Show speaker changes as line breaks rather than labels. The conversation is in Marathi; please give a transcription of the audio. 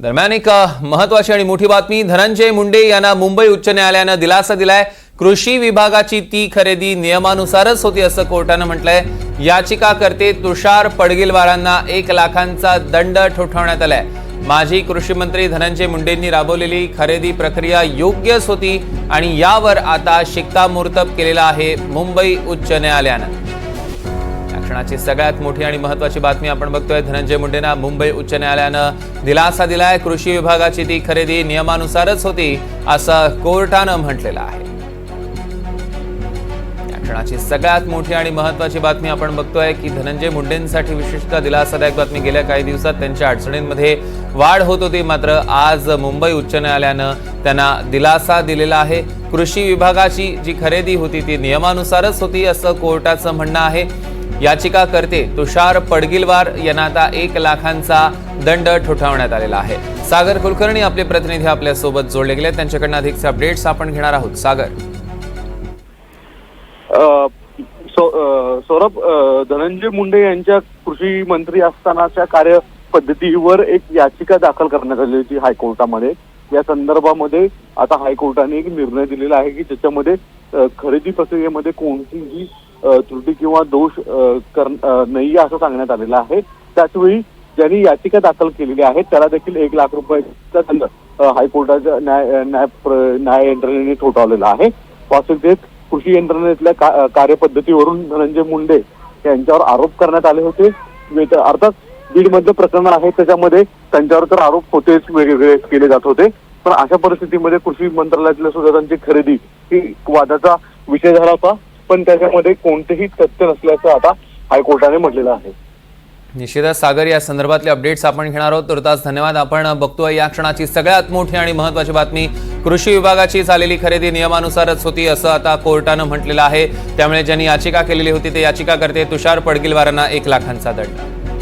दरम्यान एक महत्वाची आणि मोठी बातमी धनंजय मुंडे यांना मुंबई उच्च न्यायालयानं दिलासा दिलाय. कृषी विभागाची ती खरेदी नियमानुसारच होती असं कोर्टानं म्हटलंय. याचिकाकर्ते तुषार पडगिलवारांना एक लाखांचा दंड ठोठावण्यात आलाय. माजी कृषी मंत्री धनंजय मुंडेंनी राबवलेली खरेदी प्रक्रिया योग्यच होती आणि यावर आता शिक्कामोर्तब केलेला आहे मुंबई उच्च न्यायालयानं. आरक्षणाची सगळ्यात मोठी आणि महत्वाची बातमी आपण बघतोय. धनंजय मुंडेंना मुंबई उच्च न्यायालयानं दिलासा दिलाय. कृषी विभागाची ती खरेदी नियमानुसारच होती असं कोर्टानं म्हटलेलं आहे. आरक्षणाची सगळ्यात मोठी आणि महत्वाची बातमी आपण बघतोय की धनंजय मुंडेंसाठी विशेषतः दिलासादायक बातमी गेल्या काही दिवसात त्यांच्या अडचणींमध्ये वाढ होत होती. मात्र आज मुंबई उच्च न्यायालयानं त्यांना दिलासा दिलेला आहे. कृषी विभागाची जी खरेदी होती ती नियमानुसारच होती असं कोर्टाचं म्हणणं आहे. याचिकाकर्ते तुषार पडगिलवार यांना आता एक लाखांचा दंड ठोठावण्यात आलेला आहे. सागर कुलकर्णी आपले प्रतिनिधी आपल्यासोबत जोडले गेले त्यांच्याकडनं अधिकचे अपडेट्स आपण घेणार आहोत. सागर.
सौरभ धनंजय मुंडे यांच्या कृषी मंत्री असतानाच्या कार्य पद्धतीवर एक याचिका दाखल करण्यात आली होती हायकोर्टामध्ये. या संदर्भामध्ये आता हायकोर्टाने एक निर्णय दिलेला आहे की ज्याच्यामध्ये खरेदी प्रक्रियेमध्ये कोणतीही त्रुटी किंवा दोष कर- नाही असं सांगण्यात आलेलं आहे. त्याचवेळी ज्यांनी याचिका दाखल केलेली आहे त्याला देखील एक लाख रुपयाचा दंड हायकोर्टाच्या न्याय न्याय न्याय यंत्रणेने ठोठावलेला आहे. वास्तविकतेत कृषी यंत्रणेतल्या कार्यपद्धतीवरून धनंजय मुंडे यांच्यावर आरोप करण्यात आले होते. अर्थात बीडमधलं प्रकरण आहे त्याच्यामध्ये त्यांच्यावर तर आरोप होतेच वेगवेगळे केले जात होते. पण अशा परिस्थितीमध्ये कृषी मंत्रालयातल्या सुद्धा त्यांची खरेदी ही वादाचा विषय झाला होता. पण त्याच्यामध्ये कोणतेही तथ्य नसल्याचं आता हायकोर्टाने म्हटलेलं आहे.
निश्चितच सागर या संदर्भातले अपडेट्स आपण घेणार आहोत. तुर्तास धन्यवाद. आपण बघतोय या क्षणाची सगळ्यात मोठी आणि महत्वाची बातमी कृषी विभागाची झालेली खरेदी नियमानुसारच होती असं आता कोर्टानं म्हटलेलं आहे. त्यामुळे ज्यांनी याचिका केलेली होती ते याचिकाकर्ते तुषार पडगिलवारांना एक लाखांचा दंड.